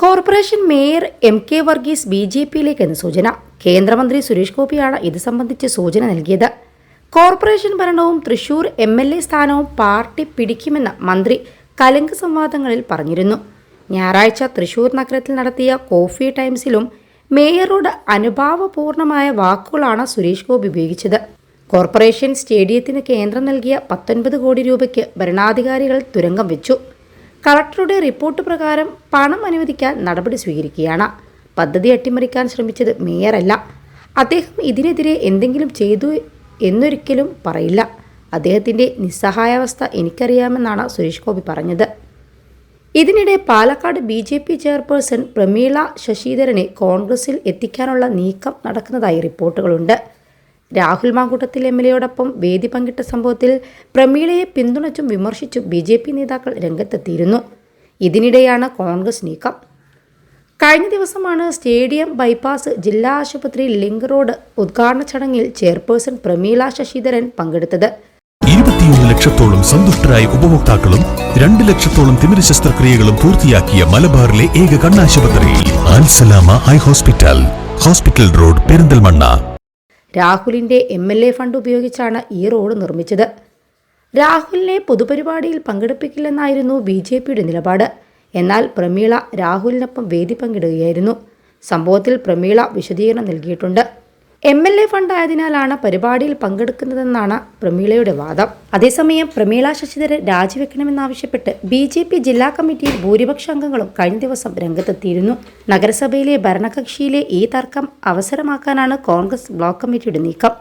Corporation mayor M K Varghese B J പിയിലേക്കെന്ന് സൂചന. കേന്ദ്രമന്ത്രി സുരേഷ് ഗോപിയാണ് ഇത് സംബന്ധിച്ച് സൂചന നൽകിയത്. കോർപ്പറേഷൻ ഭരണവും തൃശൂർ എം എൽ എ സ്ഥാനവും പാർട്ടി പിടിക്കുമെന്ന് മന്ത്രി കലങ്ക് സംവാദങ്ങളിൽ പറഞ്ഞിരുന്നു. ഞായറാഴ്ച തൃശൂർ നഗരത്തിൽ നടത്തിയ കോഫി ടൈംസിലും മേയറോട് അനുഭാവപൂർണമായ വാക്കുകളാണ് സുരേഷ് ഗോപി ഉപയോഗിച്ചത്. കോർപ്പറേഷൻ സ്റ്റേഡിയത്തിന് കേന്ദ്രം നൽകിയ പത്തൊൻപത് കോടി രൂപയ്ക്ക് ഭരണാധികാരികൾ തുരങ്കം വെച്ചു. കളക്ടറുടെ റിപ്പോർട്ട് പ്രകാരം പണം അനുവദിക്കാൻ നടപടി സ്വീകരിക്കുകയാണ്. പദ്ധതി അട്ടിമറിക്കാൻ ശ്രമിച്ചത് മേയറല്ല. അദ്ദേഹം ഇതിനെതിരെ എന്തെങ്കിലും ചെയ്തു എന്നൊരിക്കലും പറയില്ല. അദ്ദേഹത്തിന്റെ നിസ്സഹായാവസ്ഥ എനിക്കറിയാമെന്നാണ് സുരേഷ് ഗോപി പറഞ്ഞത്. ഇതിനിടെ Palakkad B J P chairperson Prameela ശശിധരനെ കോൺഗ്രസിൽ എത്തിക്കാനുള്ള നീക്കം നടക്കുന്നതായി റിപ്പോർട്ടുകളുണ്ട്. രാഹുൽ മാങ്കൂട്ടത്തിൽ എം എൽ എയോടൊപ്പം വേദി പങ്കിട്ട സംഭവത്തിൽ പ്രമീളയെ പിന്തുണച്ചും വിമർശിച്ചും ബി ജെ പി നേതാക്കൾ രംഗത്തെത്തിയിരുന്നു. ഇതിനിടെയാണ് കോൺഗ്രസ് നീക്കം. കഴിഞ്ഞ ദിവസമാണ് സ്റ്റേഡിയം ബൈപ്പാസ് ജില്ലാ ആശുപത്രി ലിങ്ക് റോഡ് ഉദ്ഘാടന ചടങ്ങിൽ ചെയർപേഴ്സൺ പ്രമീള ശശിധരൻ പങ്കെടുത്തത്. ഇരുപത്തിയൊന്ന് ലക്ഷത്തോളം സന്തുഷ്ടരായ ഉപഭോക്താക്കളും രണ്ട് ലക്ഷത്തോളം തിമിര ശസ്ത്രക്രിയകളും പൂർത്തിയാക്കിയ മലബാറിലെ ഏക കണ്ണാശുപത്രി ഹോസ്പിറ്റൽ ഹോസ്പിറ്റൽ റോഡ് പെരിന്തൽമണ്ണ. രാഹുലിന്റെ എം എൽ എ ഫണ്ട് ഉപയോഗിച്ചാണ് ഈ റോഡ് നിർമ്മിച്ചത്. രാഹുലിനെ പൊതുപരിപാടിയിൽ പങ്കെടുപ്പിക്കില്ലെന്നായിരുന്നു ബി ജെ പിയുടെ നിലപാട്. എന്നാൽ പ്രമീള രാഹുലിനൊപ്പം വേദി പങ്കിടുകയായിരുന്നു. സംഭവത്തിൽ പ്രമീള വിശദീകരണം നൽകിയിട്ടുണ്ട്. എം എൽ എ ഫണ്ടായതിനാലാണ് പരിപാടിയിൽ പങ്കെടുക്കുന്നതെന്നാണ് പ്രമീളയുടെ വാദം. അതേസമയം പ്രമീള ശശിധരൻ രാജിവെക്കണമെന്നാവശ്യപ്പെട്ട് ബി ജെ പി ജില്ലാ കമ്മിറ്റിയിൽ ഭൂരിപക്ഷ അംഗങ്ങളും കഴിഞ്ഞ ദിവസം രംഗത്തെത്തിയിരുന്നു. നഗരസഭയിലെ ഭരണകക്ഷിയിലെ ഈ തർക്കം അവസരമാക്കാനാണ് കോൺഗ്രസ് ബ്ലോക്ക് കമ്മിറ്റിയുടെ നീക്കം.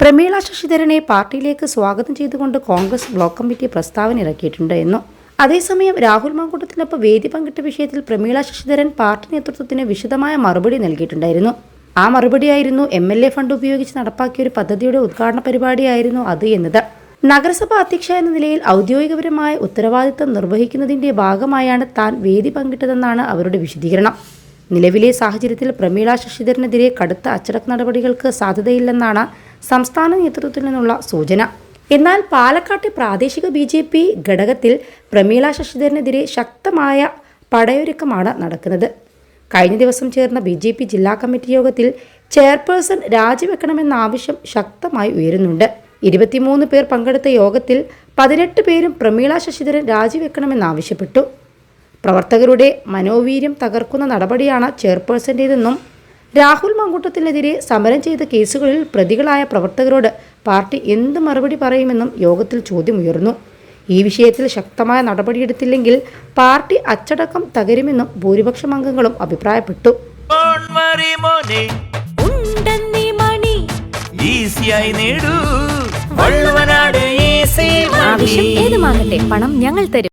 പ്രമീള ശശിധരനെ പാർട്ടിയിലേക്ക് സ്വാഗതം ചെയ്തുകൊണ്ട് കോൺഗ്രസ് ബ്ലോക്ക് കമ്മിറ്റി പ്രസ്താവന ഇറക്കിയിട്ടുണ്ട് എന്നും അതേസമയം രാഹുൽ മാങ്കൂട്ടത്തിനൊപ്പം വേദി പങ്കിട്ട വിഷയത്തിൽ പ്രമീള ശശിധരൻ പാർട്ടി നേതൃത്വത്തിന് വിശദമായ മറുപടി നൽകിയിട്ടുണ്ടായിരുന്നു. ആ മറുപടിയായിരുന്നു എം എൽ എ ഫണ്ട് ഉപയോഗിച്ച് നടപ്പാക്കിയ ഒരു പദ്ധതിയുടെ ഉദ്ഘാടന പരിപാടിയായിരുന്നു അത് എന്നത്. നഗരസഭ അധ്യക്ഷ എന്ന നിലയിൽ ഔദ്യോഗികപരമായ ഉത്തരവാദിത്തം നിർവഹിക്കുന്നതിന്റെ ഭാഗമായാണ് താൻ വേദി പങ്കിട്ടതെന്നാണ് അവരുടെ വിശദീകരണം. നിലവിലെ സാഹചര്യത്തിൽ പ്രമീള ശശിധരനെതിരെ കടുത്ത അച്ചടക്ക നടപടികൾക്ക് സാധ്യതയില്ലെന്നാണ് സംസ്ഥാന നേതൃത്വത്തിൽ നിന്നുള്ള സൂചന. എന്നാൽ പാലക്കാട്ടെ പ്രാദേശിക ബി ജെ പി ഘടകത്തിൽ പ്രമീള ശശിധരനെതിരെ ശക്തമായ പടയൊരുക്കമാണ് നടക്കുന്നത്. കഴിഞ്ഞ ദിവസം ചേർന്ന ബി ജെ പി ജില്ലാ കമ്മിറ്റി യോഗത്തിൽ ചെയർപേഴ്സൺ രാജിവെക്കണമെന്ന ആവശ്യം ശക്തമായി ഉയരുന്നുണ്ട്. ഇരുപത്തിമൂന്ന് പേർ പങ്കെടുത്ത യോഗത്തിൽ പതിനെട്ട് പേരും പ്രമീള ശശിധരൻ രാജിവെക്കണമെന്നാവശ്യപ്പെട്ടു പ്രവർത്തകരുടെ മനോവീര്യം തകർക്കുന്ന നടപടിയാണ് ചെയർപേഴ്സന്റേതെന്നും രാഹുൽ മങ്കൂട്ടത്തിനെതിരെ സമരം ചെയ്ത കേസുകളിൽ പ്രതികളായ പ്രവർത്തകരോട് പാർട്ടി എന്ത് മറുപടി പറയുമെന്നും യോഗത്തിൽ ചോദ്യമുയർന്നു. ഈ വിഷയത്തിൽ ശക്തമായ നടപടിയെടുത്തില്ലെങ്കിൽ പാർട്ടി അച്ചടക്കം തകരുമെന്നും ഭൂരിപക്ഷം അംഗങ്ങളും അഭിപ്രായപ്പെട്ടു. കോൺമറി മോനെ. ഈസിയായി നേടൂ. വള്ളുവനാട് ഈസി ആവശ്യം ഏതുമാകട്ടെ പണം ഞങ്ങൾ തരും.